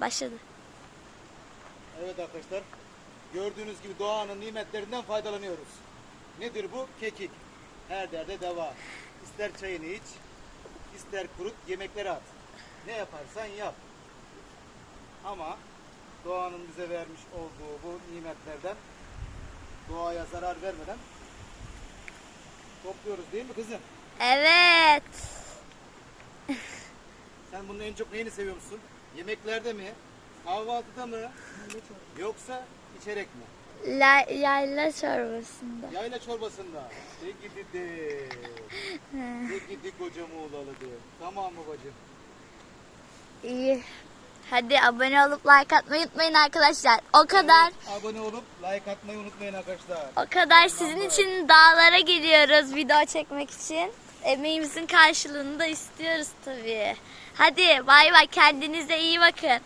Başladı. Evet arkadaşlar. Gördüğünüz gibi doğanın nimetlerinden faydalanıyoruz. Nedir bu? Kekik. Her derde deva. İster çayını iç, ister kurut, yemeklere at. Ne yaparsan yap. Ama doğanın bize vermiş olduğu bu nimetlerden doğaya zarar vermeden topluyoruz değil mi kızım? Evet. Sen bunun en çok neyini seviyor musun? Yemeklerde mi? Kahvaltıda mı? Yoksa içerek mi? La, yayla çorbasında. Yayla çorbasında. De gidi. De gidi kocam oğlalı de. Tamam mı bacım? İyi. Hadi abone olup like atmayı unutmayın arkadaşlar. O kadar Abone olup like atmayı unutmayın arkadaşlar. o kadar sizin için dağlara gidiyoruz video çekmek için. Emeğimizin karşılığını da istiyoruz tabii. Hadi bay bay kendinize iyi bakın.